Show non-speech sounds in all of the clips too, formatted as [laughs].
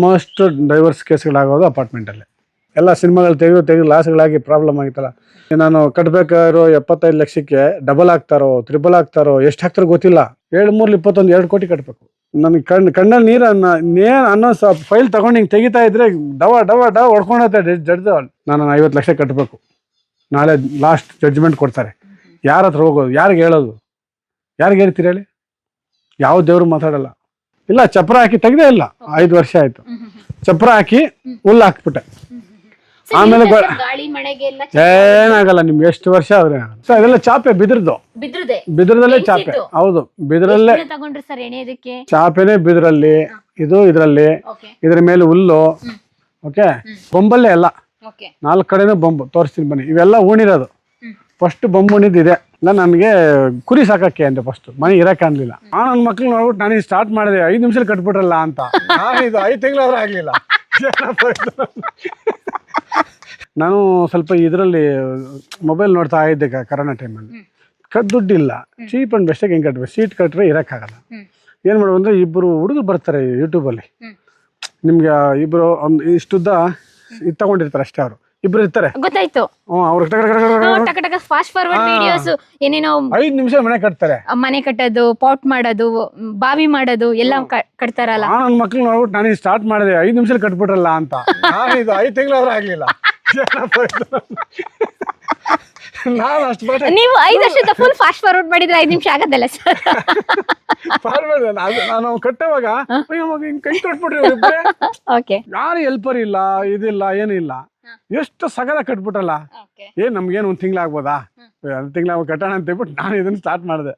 Almost divorce ಕೇಸ್ಗಳಾಗೋದು ಅಪಾರ್ಟ್ಮೆಂಟಲ್ಲಿ ಎಲ್ಲ ಸಿನಿಮಾಗಳು ತೆಗೆದು ತೆಗೆದು ಲಾಸ್ಗಳಾಗಿ ಪ್ರಾಬ್ಲಮ್ ಆಗಿತ್ತಲ್ಲ. ನಾನು ಕಟ್ಟಬೇಕಾಗಿರೋ ಎಪ್ಪತ್ತೈದು ಲಕ್ಷಕ್ಕೆ ಡಬಲ್ ಆಗ್ತಾರೋ ತ್ರಿಬಲ್ ಆಗ್ತಾರೋ ಎಷ್ಟು ಹಾಕ್ತಾರೋ ಗೊತ್ತಿಲ್ಲ. ಏಳು ಮೂರಲ್ಲಿ ಇಪ್ಪತ್ತೊಂದು, ಎರಡು ಕೋಟಿ ಕಟ್ಟಬೇಕು ನನಗೆ ಕಣ್ಣು ಕಣ್ಣಲ್ಲಿ ನೀರು ನೇ ಅನ್ನೋ ಸ ಫೈಲ್ ತಗೊಂಡು ಹಿಂಗೆ ತೆಗಿತಾ ಇದ್ರೆ ಡವ ಡವ ಡವ ಹೊಡ್ಕೊಂಡತ್ತೆ ಜಡ್ಜ್ ನಾನು ಐವತ್ತು ಲಕ್ಷ ಕಟ್ಟಬೇಕು ನಾಳೆ ಲಾಸ್ಟ್ ಜಡ್ಜ್ಮೆಂಟ್ ಕೊಡ್ತಾರೆ. ಯಾರ ಹತ್ರ ಹೋಗೋದು? ಯಾರಿಗೆ ಹೇಳೋದು? ಯಾರಿಗೆ ಹೇಳ್ತೀರಿ ಹೇಳಿ? ಯಾವ ದೇವರು ಮಾತಾಡಲ್ಲ. ಇಲ್ಲ ಚಪ್ರ ಹಾಕಿ ತೆಗ್ದೇ ಇಲ್ಲ. ಐದು ವರ್ಷ ಆಯ್ತು. ಚಪ್ರ ಹಾಕಿ ಹುಲ್ಲು ಹಾಕ್ಬಿಟ್ಟೆ. ಆಮೇಲೆ ಗೊ- ಗಾಳಿ ಏನಾಗಲ್ಲ ನಿಮ್ಗೆ ಎಷ್ಟು ವರ್ಷ ಆದ್ರೆ ಸರ್ ಅದೆಲ್ಲ ಚಾಪೆ ಬಿದ್ರದ್ದು ಬಿದ್ರದೆ? ಬಿದ್ರದಲ್ಲೇ ಚಾಪೆ? ಹೌದು ಬಿದ್ರಲ್ಲೇ ಚಾಪೆನೆ ದಿನ ತಗೊಂಡ್ರಿ ಸರ್ ಎಣೆಯೋದಕ್ಕೆ ಚಾಪೆನೇ ಬಿದ್ರಲ್ಲಿ ಇದು ಇದರಲ್ಲಿ ಓಕೆ. ಇದ್ರ ಮೇಲೆ ಹುಲ್ಲು ಓಕೆ? ಬೊಂಬಲ್ಲೇ ಎಲ್ಲ. ಓಕೆ. ನಾಲ್ಕು ಕಡೆನೂ ಬೊಂಬು ತೋರಿಸ್ತೀನಿ ಬನ್ನಿ. ಇವೆಲ್ಲ ಉಣಿರೋದು ಫಸ್ಟ್ ಬೊಂಬು ಉಣಿದಿದೆ. ಇಲ್ಲ ನನಗೆ ಕುರಿ ಸಾಕಕ್ಕೆ ಅಂದೆ ಫಸ್ಟ್ ಮನೆ ಇರಕ್ಕೆ ಅನ್ಲಿಲ್ಲ. ಆ ನನ್ನ ಮಕ್ಳು ನೋಡ್ಬಿಟ್ಟು ನಾನು ಸ್ಟಾರ್ಟ್ ಮಾಡಿದೆ ಐದು ನಿಮಿಷ ಕಟ್ಬಿಟ್ರಲ್ಲ ಅಂತ. ನಾನು ಇದು ಐದು ತಿಂಗಳಾದ್ರೂ ಆಗಲಿಲ್ಲ. ನಾನು ಸ್ವಲ್ಪ ಇದರಲ್ಲಿ ಮೊಬೈಲ್ ನೋಡ್ತಾ ಇದ್ದೆ ಕರೋನಾ ಟೈಮಲ್ಲಿ. ಕಟ್ ದುಡ್ಡಿಲ್ಲ. ಚೀಪ್ ಆ್ಯಂಡ್ ಬೆಸ್ಟಾಗಿ ಹೆಂಗೆ ಕಟ್ಬೇಕು? ಸೀಟ್ ಕಟ್ಟರೆ ಇರೋಕ್ಕಾಗಲ್ಲ ಏನು ಮಾಡೋದು ಅಂದರೆ ಇಬ್ಬರು ಹುಡುಗರು ಬರ್ತಾರೆ ಯೂಟ್ಯೂಬಲ್ಲಿ. ನಿಮ್ಗೆ ಇಬ್ಬರು ಒಂದು ಇಷ್ಟುದ್ದ ಇದು ತಗೊಂಡಿರ್ತಾರೆ ಅಷ್ಟೇ ಅವರು. ಇಬ್ರು ಇರ್ತಾರೆ? ಗೊತ್ತಾಯ್ತು. ಅವ್ರು ಟಕ ಟಕ ಟಕ ಟಕ ಟಕ ಟಕ ಟಕ ಫಾಸ್ಟ್ ಫಾರ್ವರ್ಡ್. ವಿಡಿಯೋಸ್ ಏನೇನೋ ಐದು ನಿಮಿಷ ಮನೆ ಕಟ್ತಾರೆ. ಮನೆ ಕಟ್ಟೋದು ಪಾಟ್ ಮಾಡೋದು ಬಾವಿ ಮಾಡೋದು ಎಲ್ಲ ಕ- ಕಟ್ತಾರಲ್ಲ. ಆ ಮಕ್ಳು ನೋಡ್ಬಿಟ್ಟು ನಾನು ಸ್ಟಾರ್ಟ್ ಮಾಡಿದೆ ಐದು ನಿಮಿಷ ಕಟ್ಬಿಟ್ರಲ್ಲ ಅಂತ. ನಾನು ಇದು ಐದು ತಿಂಗಳಾದ್ರೂ ಆಗಲಿಲ್ಲ. ನಾನು ಅಷ್ಟು ಬೇಡ ನೀವು ಐದು ವರ್ಷದ ಫುಲ್ ಫಾಸ್ಟ್ ಫಾರ್ವರ್ಡ್ ಮಾಡಿದ್ರೆ ಐದು ನಿಮಿಷ ಆಗದಲ್ಲ ಸರ್ ಫಾರ್ವರ್ಡ್ ನಾನು ಕಟ್ಟುವಾಗ ಅಯ್ಯೋ ಮಗ ಹಿಂಗೆ ಕೈ ಕೊಟ್ಬಿಟ್ರಿ ಇವ್ರಿಬ್ರೇ. ಓಕೆ ಯಾರು ಹೆಲ್ಪರ್ ಇಲ್ಲ ಇದಿಲ್ಲ ಏನಿಲ್ಲ. ಎಷ್ಟು ಸಗದ ಕಟ್ಬಿಟ್ರಲ್ಲ? ಏ ನಮ್ಗೇನು ಒಂದು ತಿಂಗ್ಳಾಗ್ಬೋದಾ ಒಂದ್ ತಿಂಗ್ಳ ಕಟ್ಟೋಣ ಅಂತ ಹೇಳ್ಬಿಟ್ಟು ನಾನು ಇದನ್ನ ಸ್ಟಾರ್ಟ್ ಮಾಡಿದೆ.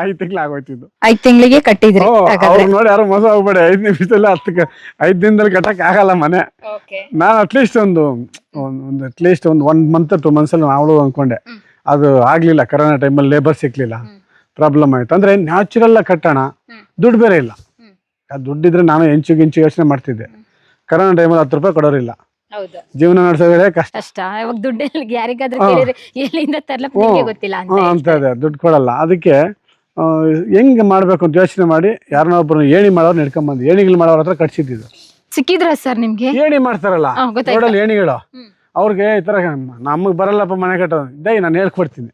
ಐದ್ ತಿಂಗ್ಳ ಆಗೋಯ್ತಿದ್ದು. ಐದ್ ತಿಂಗ್ಳಿಗೆ ಕಟ್ಟಿದ್ರಿ ಅವ್ರು ನೋಡಿ ಯಾರು ಮೋಸ ಹೋಗ್ಬೇಡಿ ಐದ್ ನಿಮಿಷದಲ್ಲಿ ಹತ್ತು ಐದ್ ದಿನದಲ್ಲಿ ಕಟ್ಟಕ್ ಆಗಲ್ಲ ಮನೆ. ನಾನು ಅಟ್ಲೀಸ್ಟ್ ಒಂದು ಒಂದು ಒಂದು ಅಟ್ಲೀಸ್ಟ್ ಒಂದು ಒನ್ ಮಂತ್ ಟೂ ಮಂತ್ಸ್ ಅಲ್ಲಿ ನಾವು ಅನ್ಕೊಂಡೆ. ಅದು ಆಗ್ಲಿಲ್ಲ ಕರೋನಾ ಟೈಮಲ್ಲಿ ಲೇಬರ್ ಸಿಕ್ಲಿಲ್ಲ. ಪ್ರಾಬ್ಲಮ್ ಆಯ್ತು. ಅಂದ್ರೆ ನ್ಯಾಚುರಲ್ ಕಟ್ಟೋಣ. ಹ್ಮ್. ದುಡ್ಡು ಬೇರೆ ಇಲ್ಲ. ದುಡ್ಡಿದ್ರೆ ನಾನು ಹೆಂಚು ಗಿಂಚು ಯೋಚನೆ ಮಾಡ್ತಿದ್ದೆ. ಕರೋನಾ ಟೈಮಲ್ಲಿ ಹತ್ತು ರೂಪಾಯಿ ಕೊಡೋರಿಲ್ಲ. ಹೌದು. ಜೀವನ ನಡೆಸೋದೇ ಕಷ್ಟ. ಕಷ್ಟ. ಇವಾಗ ದುಡ್ಡು ಯಾರಿಗಾದ್ರೂ. ಕೇಳಿದ್ರೆ ಎಲ್ಲಿಂದ ತರ್ಲಕ್ ಗೊತ್ತಿಲ್ಲ ಅಂತ ಇದೆ ದುಡ್ಡು ಕೊಡಲ್ಲ. ಅದಕ್ಕೆ ಆ, ಹೆಂಗ್ ಮಾಡಬೇಕು ಅಂತ ಯೋಚನೆ ಮಾಡಿ ಯಾರನ್ನೋ ಒಬ್ರು ಏಣಿ ಮಾಡೋರು ನಡ್ಕೊಂಬಂದು ಏಣಿಗಳು ಮಾಡೋರ ಹತ್ರ ಕಟ್ಸಿದ್ದು ಸಿಕ್ಕಿದ್ರ ಸರ್ ನಿಮ್ಗೆ? ಏಣಿ ಮಾಡ್ತಾರಲ್ಲ ಹಾ, ಗೊತ್ತಾಯ್ತು. ರೋಡಲ್ಲಿ ಏಣಿಗಳು. ಹ್ಮ್. ಅವ್ರಿಗೆ ಈ ತರ ನಮಗ್ ಬರಲ್ಲಪ್ಪ ಮನೆ ಕಟ್ಟೋದು. ಇದ್ದೇ ನಾನು ಹೇಳ್ಕೊಡ್ತೀನಿ.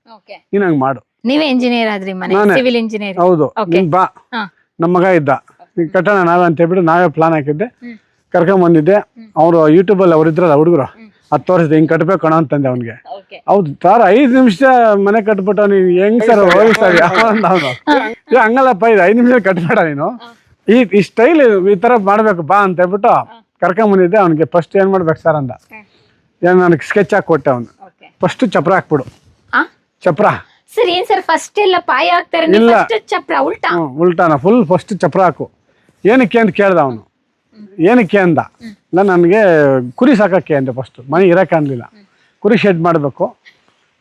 ನೀನ್ ಹಂಗ್ ಮಾಡು. ನೀವೇ ಇಂಜಿನಿಯರ್ ಆದ್ರಿ ಮನೆ ನಾನೇ. ಸಿವಿಲ್ ಇಂಜಿನಿಯರ್ ಹೌದು. Okay. ನೀನ್ ಬಾ. ಹಾ. ನಮ್ಮ ಮಗ ಇದ್ದ. ಈಗ ಕಟ್ಟೋಣ ನಾವೇ ಅಂತ ಹೇಳ್ಬಿಟ್ಟು ನಾವೇ ಪ್ಲಾನ್ ಹಾಕಿದ್ದೆ. ಹ್ಮ್. ಕರ್ಕೊಂಬಂದಿದ್ದೆ. ಅವರು ಯೂಟ್ಯೂಬಲ್ಲಿ ಅವ್ರು ಇದ್ರಲ್ಲ ಹುಡುಗರು. ಅದು ಹತ್ತು ವರ್ಷದ ಹಿಂಗೆ ಕಟ್ಬೇಕು ಕಣ ಅಂತಂದೆ ಅವ್ನಿಗೆ. ಓಕೆ ಹೌದು ತಾರ ಐದು ನಿಮಿಷ ಮನೆ ಕಟ್ಬಿಟ್ಟ ನೀನ್ ಹೆಂಗ್ ಸರ್ ಹೋಗಿ ಸರ್? ಅವನು? ಹಂಗಲ್ಲಪ್ಪ ಇದು ಐದು ನಿಮಿಷ ಕಟ್ಬೇಡ ನೀನು. ಈ ಈ ಸ್ಟೈಲ್ ಈ ತರ ಮಾಡಬೇಕು ಬಾ ಅಂತ ಹೇಳ್ಬಿಟ್ಟು ಕರ್ಕೊಂಬಂದಿದ್ದೆ. ಅವ್ನಿಗೆ ಫಸ್ಟ್ ಏನ್ ಮಾಡ್ಬೇಕು ಸರ್ ಅಂದ. ಏನು ನನಗೆ ಸ್ಕೆಚ್ ಹಾಕಿ ಕೊಟ್ಟೆ ಅವನು. ಫಸ್ಟ್ ಚಪ್ರ ಹಾಕ್ಬಿಡು. ಆ? ಚಪ್ರ. ಸರ್ ಏನ್ ಸರ್ ಫಸ್ಟ್ ಎಲ್ಲ ಪಾಯ ಹಾಕ್ತಾರೆ ಇಲ್ಲ. ಫಸ್ಟ್ ಚಪ್ರ ಉಲ್ಟಾ? ಉಲ್ಟಾನ ಫುಲ್ ಫಸ್ಟ್ ಚಪ್ರ ಹಾಕು. ಏನಕ್ಕೆ ಅಂತ ಕೇಳ್ದ ಅವನು. ಏನಕ್ಕೆ ಅಂದ? ಇಲ್ಲ ನನಗೆ ಕುರಿ ಸಾಕಕ್ಕೆ ಅಂದೆ ಫಸ್ಟ್ ಮನೆ ಇರಕ್ಕೆ ಅನ್ಲಿಲ್ಲ. ಕುರಿ ಶೆಡ್ ಮಾಡಬೇಕು.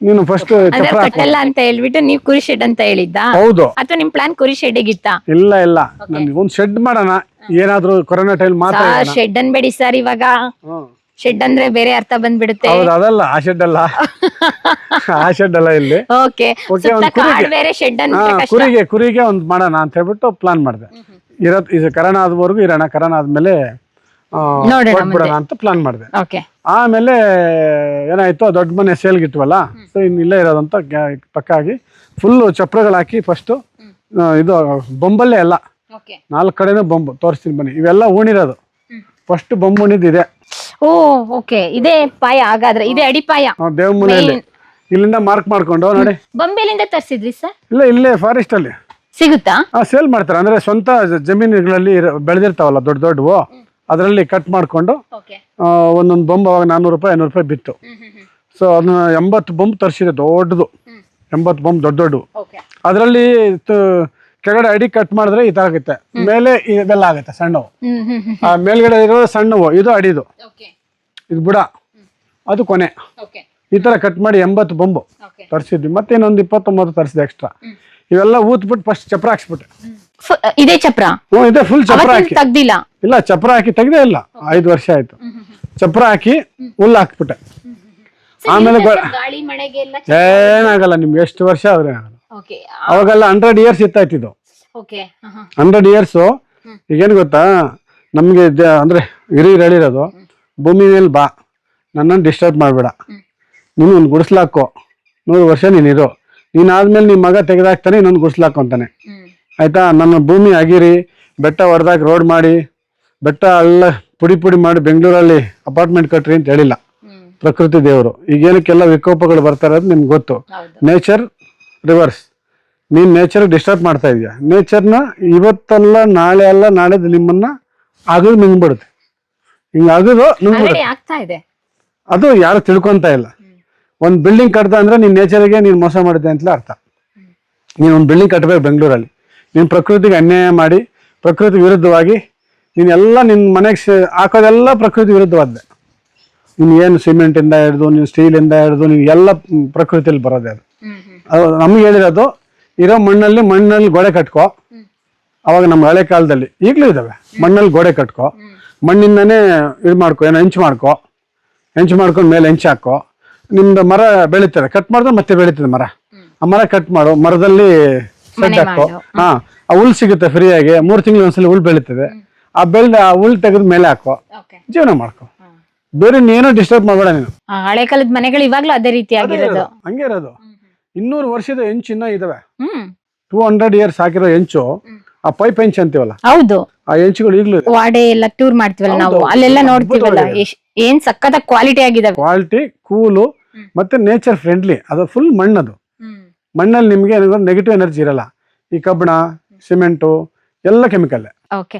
ನೀನು ಫಸ್ಟ್ ಅಂದ್ರೆ ಅಂತ ಹೇಳ್ಬಿಟ್ಟು ನೀವು ಕುರಿ ಶೆಡ್ ಅಂತ ಹೇಳಿದ್ದ? ಹೌದು. ಅಥವಾ ನಿಮ್ ಪ್ಲಾನ್ ಕುರಿ ಶೆಡ್ ಇತ್ತಾ ಇಲ್ಲ ಇಲ್ಲ. ನನ್ಗೆ ಒಂದು ಶೆಡ್ ಮಾಡೋಣ. ಏನಾದ್ರೂ ಕೊರೋನಾ ಟೈಮ್ ಮಾತ್ರ. ಶೆಡ್ ಅನ್ಬೇಡಿ ಸರ್ ಇವಾಗ. ಶೆಡ್ ಅಂದ್ರೆ ಬೇರೆ ಅರ್ಥ ಬಂದ್ಬಿಡುತ್ತೆ. ಹೌದು ಅದಲ್ಲ ಆ ಶೆಡ್ ಅಲ್ಲ. ಆ ಶೆಡ್ ಅಲ್ಲ ಇಲ್ಲಿ. ಓಕೆ Okay, ಸುತ್ತ ಕುರಿಗೆ. ಬೇರೆ ಶೆಡ್ ಹಾ, ಕುರಿಗೆ ಕುರಿಗೆ ಒಂದು ಮಾಡೋಣ ಅಂತ ಹೇಳ್ಬಿಟ್ಟು ಪ್ಲಾನ್ ಮಾಡಿದೆ. ಇರೋದ್ ಇದು ಕರೋನಾ ಆದವರೆಗೂ ಇರೋಣ ಕರೋನಾ ಆದ್ಮೇಲೆ ಆ, ನೋಡೋಣ ಕೊಟ್ಬಿಡೋಣ ಅಂತ ಪ್ಲಾನ್ ಮಾಡಿದೆ. ಓಕೆ. ಆಮೇಲೆ ಏನಾಯ್ತು ದೊಡ್ಡ ಮನೆ ಸೇಲ್ ಇಟ್ವಲ್ಲ ಸೊ ಇನ್ನಿಲ್ಲ ಇರೋದಂತ ಗ್ಯಾ- ಪಕ್ಕ ಆಗಿ ಫುಲ್ಲು ಚಪ್ರಗಳಾಕಿ ಫಸ್ಟು ಇದು ಬೊಂಬಲ್ಲೇ ಎಲ್ಲ. ಓಕೆ. ನಾಲ್ಕು ಕಡೆನೂ ಬೊಂಬು ತೋರಿಸ್ತೀನಿ ಬನ್ನಿ. ಇವೆಲ್ಲ ಉಣಿರೋದು. ಫಸ್ಟ್ ಬೊಂಬು ಉಣಿದಿದೆ ಓ ಓಕೆ. ಇದೇ ಪಾಯ ಹಾಗಾದ್ರೆ ಇದೇ ಅಡಿಪಾಯ ದೇವಮೂಲೆಯಲ್ಲಿ ಇಲ್ಲಿಂದ ಮಾರ್ಕ್ ಮಾಡ್ಕೊಂಡು ನೋಡಿ. ಬೊಂಬೆಲಿಂದ ತರ್ಸಿದ್ರಿ ಸರ್? ಇಲ್ಲ ಇಲ್ಲೇ ಫಾರೆಸ್ಟ್ ಅಲ್ಲಿ. ಸಿಗುತ್ತಾ? ಸೇಲ್ ಮಾಡ್ತಾರೆ. ಅಂದ್ರೆ ಸ್ವಂತ ಜಮೀನುಗಳಲ್ಲಿ ಬೆಳೆದಿರ್ತಾವಲ್ಲ ದೊಡ್ಡ ದೊಡ್ಡವು ಅದರಲ್ಲಿ ಕಟ್ ಮಾಡ್ಕೊಂಡು ಒಂದೊಂದು ಬೊಂಬ್ ಅವಾಗ ನಾನ್ನೂರು ರೂಪಾಯಿ ಐನೂರು ರೂಪಾಯಿ ಬಿತ್ತು. ಸೊ ಅದನ್ನ ಎಂಬತ್ತು ಬೊಂಬ್ ತರಿಸಿದೆ ದೊಡ್ಡದು. ಎಂಬತ್ತು ಬೊಂಬ್ ದೊಡ್ಡ ದೊಡ್ಡವು. ಅದರಲ್ಲಿ ಕೆಳಗಡೆ ಅಡಿ ಕಟ್ ಮಾಡಿದ್ರೆ ಈ ತರ ಆಗುತ್ತೆ. ಮೇಲೆ ಇವೆಲ್ಲ ಆಗುತ್ತೆ ಸಣ್ಣವು. ಆ ಮೇಲ್ಗಡೆ ಇರೋದು ಸಣ್ಣವು ಇದು ಅಡಿದು. ಇದು ಬುಡ. ಅದು ಕೊನೆ. ಈ ತರ ಕಟ್ ಮಾಡಿ ಎಂಬತ್ತು ಬೊಂಬು ತರಿಸಿದ್ವಿ. ಮತ್ತೆ ಇನ್ನೊಂದು ಇಪ್ಪತ್ತೊಂಬತ್ತು ತರಿಸಿದೆ ಎಕ್ಸ್ಟ್ರಾ ಇವೆಲ್ಲ ಊದ್ಬಿಟ್ಟು ಫಸ್ಟ್ ಚಪ್ರ ಹಾಕ್ಸ್ಬಿಟ್ಟೆ ಇದೇ ಚಪ್ರ? ಹ್ಞೂ ಇದೆ ಫುಲ್ ಚಪ್ರ ಹಾಕಿ. ತೆಗ್ದಿಲ್ಲ? ಇಲ್ಲ ಚಪ್ರ ಹಾಕಿ ತೆಗ್ದೇ ಇಲ್ಲ. ಐದು ವರ್ಷ ಆಯ್ತು. ಚಪ್ರ ಹಾಕಿ ಹುಲ್ಲು ಹಾಕ್ಬಿಟ್ಟೆ. ಆಮೇಲೆ ಗೊ- ಗಾಳಿ ಮಳೆಗೆ ಎಲ್ಲ ಏನಾಗಲ್ಲ ನಿಮ್ಗೆ ಎಷ್ಟು ವರ್ಷ ಆದ್ರೆ ಆಗಲ್ಲ. ಓಕೆ ಅವಾಗೆಲ್ಲ ಹಂಡ್ರೆಡ್ ಇಯರ್ಸ್ ಇತ್ತಾಯ್ತಿದ್ದು ಓಕೆ ಹಂಡ್ರೆಡ್ ಇಯರ್ಸು ಈಗೇನು ಗೊತ್ತಾ? ನಮಗೆ ಅಂದರೆ ಹಿರಿಯರು ಹೇಳಿರೋದು ಭೂಮಿ ಮೇಲೆ ಬಾ. ನನ್ನನ್ನು ಡಿಸ್ಟರ್ಬ್ ಮಾಡಬೇಡ. ನೀನು ಒಂದು ಗುಡಿಸ್ಲಾಕೋ. ನೂರು ವರ್ಷ ನೀನಿರು. ನೀನು ಆದ್ಮೇಲೆ ನಿಮ್ಮ ಮಗ ತೆಗೆದಾಕ್ತಾನೆ ಇನ್ನೊಂದು ಗುಡಿಸ್ಲಾಕು ಅಂತಾನೆ ಆಯ್ತಾ? ನನ್ನ ಭೂಮಿ ಆಗಿರಿ ಬೆಟ್ಟ ಹೊಡೆದಾಗ ರೋಡ್ ಮಾಡಿ ಬೆಟ್ಟ ಎಲ್ಲ ಪುಡಿ ಪುಡಿ ಮಾಡಿ ಬೆಂಗಳೂರಲ್ಲಿ ಅಪಾರ್ಟ್ಮೆಂಟ್ ಕಟ್ರಿ ಅಂತ ಹೇಳಿಲ್ಲ. ಪ್ರಕೃತಿ ದೇವರು. ಈಗೇನಕ್ಕೆಲ್ಲ ವಿಕೋಪಗಳು ಬರ್ತಾ ಇರೋದು ನಿಮ್ಗೆ ಗೊತ್ತು. ನೇಚರ್ ರಿವರ್ಸ್ ನೀನು ನೇಚರ್ ಡಿಸ್ಟರ್ಬ್ ಮಾಡ್ತಾ ಇದೀಯ? ನೇಚರ್ನ ಇವತ್ತಲ್ಲ ನಾಳೆ ಅಲ್ಲ ನಾಳೆದು ನಿಮ್ಮನ್ನ ಆಗದು ನುಂಗ್ಬಿಡುತ್ತೆ ಹಿಂಗೆ ಆಗದು ನುಂಗ್ಬಿಡುತ್ತೆ ಅದು ಯಾರು ತಿಳ್ಕೊಂತ ಇಲ್ಲ. ಒಂದು ಬಿಲ್ಡಿಂಗ್ ಕಟ್ದ ಅಂದ್ರೆ ನೀನ್ ನೇಚರ್ಗೆ ನೀನ್ ಮೋಸ ಮಾಡಿದೆ ಅಂತಲೇ ಅರ್ಥ. ನೀನು ಒಂದು ಬಿಲ್ಡಿಂಗ್ ಕಟ್ಟಬೇಕು ಬೆಂಗಳೂರಲ್ಲಿ. ನೀನು ಪ್ರಕೃತಿಗೆ ಅನ್ಯಾಯ ಮಾಡಿ ಪ್ರಕೃತಿ ವಿರುದ್ಧವಾಗಿ ನೀನೆಲ್ಲ ನಿನ್ನ ಮನೆಗೆ ಹಾಕೋದೆಲ್ಲ ಪ್ರಕೃತಿ ವಿರುದ್ಧವಾದ್ದೆ. ನೀನು ಏನು ಸಿಮೆಂಟಿಂದ ಹಿಡಿದು ನೀನು ಸ್ಟೀಲಿಂದ ಹಿಡಿದು ನೀನು ಎಲ್ಲ ಪ್ರಕೃತಿಯಲ್ಲಿ ಬರೋದೇ ಅದು. ಅದು ನಮ್ಗೆ ಹೇಳಿರೋದು ಇರೋ ಮಣ್ಣಲ್ಲಿ ಮಣ್ಣಲ್ಲಿ ಗೋಡೆ ಕಟ್ಕೋ. ಅವಾಗ ನಮ್ಮ ಹಳೆ ಕಾಲದಲ್ಲಿ ಈಗಲೂ ಇದಾವೆ. ಮಣ್ಣಲ್ಲಿ ಗೋಡೆ ಕಟ್ಕೋ. ಮಣ್ಣಿಂದನೇ ಇದು ಮಾಡ್ಕೋ ಏನೋ ಹೆಂಚು ಮಾಡ್ಕೋ. ಹೆಂಚು ಮಾಡ್ಕೊಂಡು ಮೇಲೆ ಹೆಂಚು ಹಾಕೋ. ನಿಮ್ದು ಮರ ಬೆಳೀತದೆ. ಕಟ್ ಮಾಡಿದ್ರೆ ಮತ್ತೆ ಬೆಳೀತದೆ ಮರ. ಆ ಮರ ಕಟ್ ಮಾಡು. ಮರದಲ್ಲಿ ಸೆಡ್ ಮನೆ ಹಾಕೋ. ಹಾ ಆ ಹುಲ್ ಸಿಗುತ್ತೆ ಫ್ರೀಯಾಗಿ. ಮೂರು ತಿಂಗಳು ಒಂದ್ಸಲ ಹುಲ್ ಬೆಳೀತದೆ. ಆ ಬೆಳ್ದ ಆ ಹುಲ್ ತೆಗೆದು ಮೇಲೆ ಹಾಕೋ. ಜೀವನ ಮಾಡ್ಕೋ. ಬೇರೆ ನೀನು ಡಿಸ್ಟರ್ಬ್ ಮಾಡಬೇಡ ನೀನು. ಹಳೆ ಕಾಲದ ಮನೆಗಳು ಇವಾಗ್ಲೂ ಅದೇ ರೀತಿ ಆಗಿರೋದು. ಹಂಗೆ ಇರೋದು. ಇನ್ನೂರು ವರ್ಷದ ಹೆಂಚು ಇನ್ನ ಇದಾವೆ ಟೂ ಹಂಡ್ರೆಡ್ ಇಯರ್ಸ್ ಹಾಕಿರೋ ಹೆಂಚು ಆ ಪೈಪ್ ಹೆಂಚು ಅಂತೀವಲ್ಲ? ಹೌದು. ಆ ಹೆಂಚುಗಳು ಈಗಲೂ ವಾಡೆ ಎಲ್ಲ ಟೂರ್ ಮಾಡ್ತೀವಲ್ಲ ನಾವು. ಅಲ್ಲೆಲ್ಲ ನೋಡ್ತೀವಲ್ಲ. ಏನ್ ಸಕ್ಕತ್ತ ಕ್ವಾಲಿಟಿ ಆಗಿದೆ ಕ್ವಾಲಿಟಿ ಕೂಲು ಮತ್ತೆ ನೇಚರ್ ಫ್ರೆಂಡ್ಲಿ ಅದು ಫುಲ್ ಮಣ್ಣದು. ಮಣ್ಣಲ್ಲಿ ನಿಮಗೆ ನೆಗೆಟಿವ್ ಎನರ್ಜಿ ಇರಲ್ಲ. ಈ ಕಬ್ಬಣ ಸಿಮೆಂಟು ಎಲ್ಲ ಕೆಮಿಕಲ್ ಓಕೆ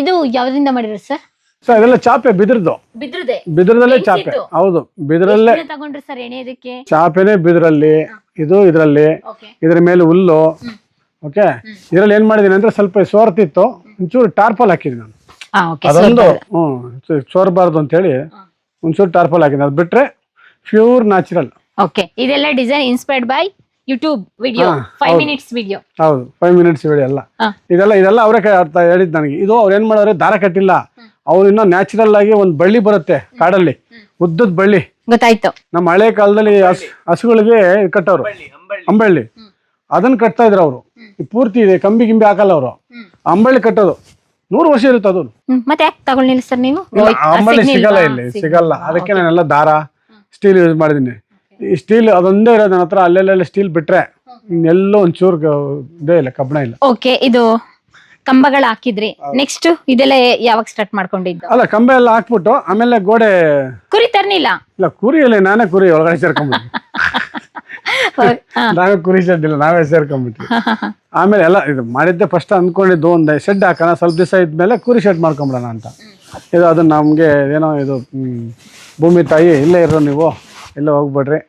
ಇದು ಯಾವ್ದ್ರಿಂದ ಸರ್ ಸರ್ ಅದೆಲ್ಲ ಚಾಪೆ ಬಿದ್ರದ್ದು. ಬಿದ್ರದೆ ಬಿದಿರದಲ್ಲೇ ಚಾಪೆ. ಹೌದು ಬಿದಿರಲ್ಲೇ ಚಾಪೆನೆ ಸರ್ ಎಣೆಯೋದಕ್ಕೆ ಚಾಪೆನೇ ಬಿದಿರಲ್ಲಿ ಇದು ಇದರಲ್ಲಿ ಇದ್ರ ಮೇಲೆ ಹುಲ್ಲು. ಓಕೆ ಇದ್ರಲ್ಲಿ ಏನ್ ಮಾಡಿದೀನಿ ಅಂದ್ರೆ ಸ್ವಲ್ಪ ಸೋರ್ತಿತ್ತು ಒಂಚೂರು ಟಾರ್ಪಲ್ ಹಾಕಿದ್ದೀನಿ ನಾನು. ಅದೊಂದು ಹ್ಮ್ ಸೋರ್ಬಾರ್ದು ಅಂತ ಹೇಳಿ ಒಂಚೂರು ಟಾರ್ಪಲ್ ಹಾಕಿದ್ದೀನಿ ಅದು ಬಿಟ್ರೆ ಪ್ಯೂರ್ ನ್ಯಾಚುರಲ್ ಓಕೆ ಇದೆಲ್ಲ design inspired by YouTube video ಹಾ, ಫೈವ್ ಹೌದು. ಮಿನಿಟ್ಸ್ ವಿಡಿಯೋ ಹೌದು. ಫೈವ್ ಮಿನಿಟ್ಸ್ ವಿಡಿಯೋ ಎಲ್ಲ. ಹಾ. ಇದೆಲ್ಲ ಇದೆಲ್ಲ ಅವರೇ ಅರ್ಥ ಹೇಳಿದ್ ನನಗೆ. ಇದು ಅವ್ರು ಏನ್ ಮಾಡೋರೆ? ದಾರ ಕಟ್ಟಿಲ್ಲ. ಅವ್ರು ಇನ್ನೂ ನ್ಯಾಚುರಲ್ ಆಗಿ ಒಂದು ಬಳ್ಳಿ ಬರುತ್ತೆ ಕಾಡಲ್ಲಿ. ಉದ್ದದ ಬಳ್ಳಿ. ಗೊತ್ತಾಯ್ತು. ನಮ್ಮ ಹಳೆ ಕಾಲದಲ್ಲಿ ಹಸ್ ಹಸುಗಳಿಗೆ ಇದ್ ಕಟ್ಟೋರು ಅಂಬಳ್ಳಿ ಅದನ್ನ ಕಟ್ತಾ ಇದ್ರು ಅವರು. ಪೂರ್ತಿ ಇದೆ ಕಂಬಿ ಗಿಂಬಿ ಹಾಕಲ್ಲ ಅವರು. ಅಂಬಳ್ಳಿ ಕಟ್ಟೋದು. ನೂರು ವರ್ಷ ಇರುತ್ತೆ ಅದು ಹ್ಮ್, ಮತ್ತೆ ಯಾಕೆ ತಗೊಳ್ಳಿಲ್ಲ ಸರ್ ನೀವು? ಇಲ್ಲ, ಹೋಯ್ತು. ಆ, ಅಂಬಳ್ಳಿ ಸಿಗ್ಲಿಲ್ವಾ? ಸಿಗಲ್ಲ ಇಲ್ಲಿ ಸಿಗಲ್ಲ. ಅದಕ್ಕೆ. ನಾನೆಲ್ಲ ದಾರ. ಸ್ಟೀಲ್ ಯೂಸ್ ಮಾಡಿದ್ದೀನಿ. ಈ ಸ್ಟೀಲ್ ಅದೊಂದೇ ಇರೋದು ನನ್ನ ಹತ್ರ ಅಲ್ಲೆಲ್ಲ ಸ್ಟೀಲ್ ಬಿಟ್ರೆ ಎಲ್ಲೋ ಒಂಚೂರು ಇದೇ ಇಲ್ಲ ಕಬ್ಬಣ ಇಲ್ಲ. ಓಕೆ ಇದು ಕಂಬಗಳು ಹಾಕಿದ್ರಿ. ನೆಕ್ಸ್ಟ್ ಇದೆಲ್ಲ ಯಾವಾಗ ಸ್ಟಾರ್ಟ್ ಮಾಡ್ಕೊಂಡಿದ್ದು? ಅಲ್ಲ ಕಂಬ ಎಲ್ಲ ಹಾಕ್ಬಿಟ್ಟು ಆಮೇಲೆ ಗೋಡೆ ಕುರಿ ತರ್ನಿಲ್ಲ ಇಲ್ಲ ಕುರಿ ಇಲ್ಲ ನಾನೇ ಕುರಿ ಒಳಗಡೆ ಸೇರ್ಕೊಂಡ್ಬಿಟ್ಟು. ನಾವೇ ಕುರಿ ಶೆಡ್ ಇಲ್ಲ ನಾವೇ ಸೇರ್ಕೊಂಡ್ಬಿಟ್ಟು ಆಮೇಲೆ ಎಲ್ಲ ಇದು ಮಾಡಿದ್ದೆ ಫಸ್ಟ್ ಅಂದ್ಕೊಂಡಿದ್ದು ಒಂದು ಶೆಡ್ ಹಾಕೋಣ ಸ್ವಲ್ಪ ದಿವಸ ಇದ್ಮೇಲೆ ಕುರಿ ಶೆಡ್ ಮಾಡ್ಕೊಂಬಿಡೋಣ ಅಂತ. ಇದು ಅದು ನಮಗೆ ಏನೋ ಇದು ಭೂಮಿ ತಾಯಿ ಇಲ್ಲೇ ಇರೋ ನೀವು ಇಲ್ಲೇ ಹೋಗ್ಬೇಡ್ರಿ